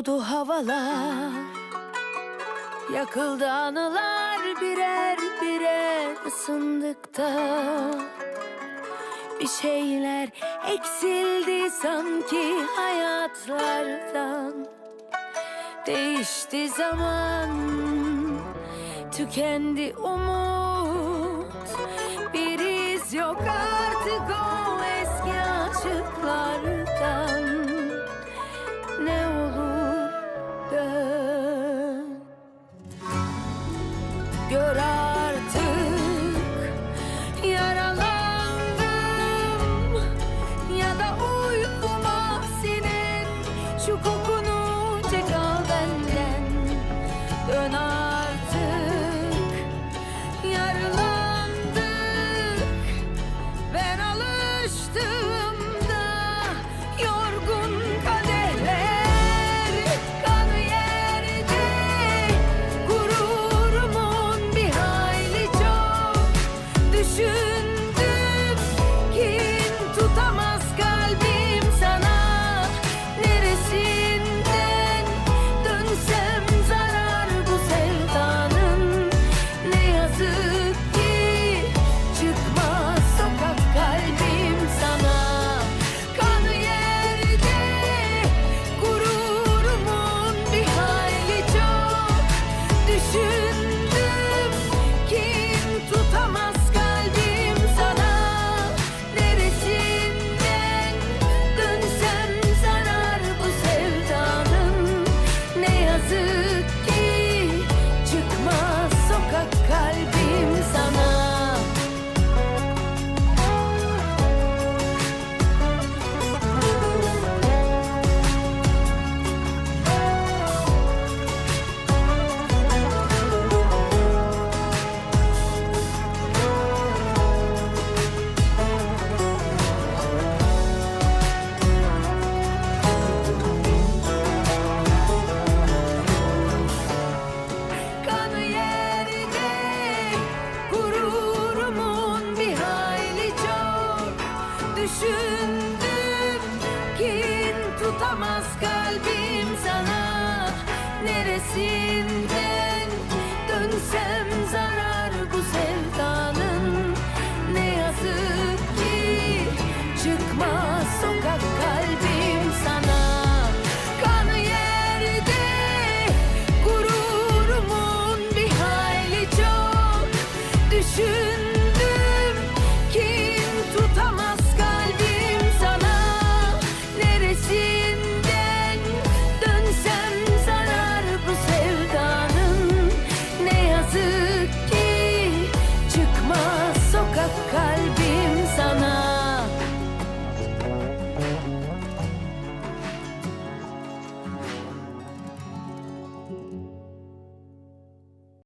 Uçtu havalar. Yakıldı anılar birer birer ısındıkta. Bir şeyler eksildi sanki hayatlardan. Değişti zaman Tükendi umut. gör düşündüm. Kin tutamaz kalbim sana. Neresi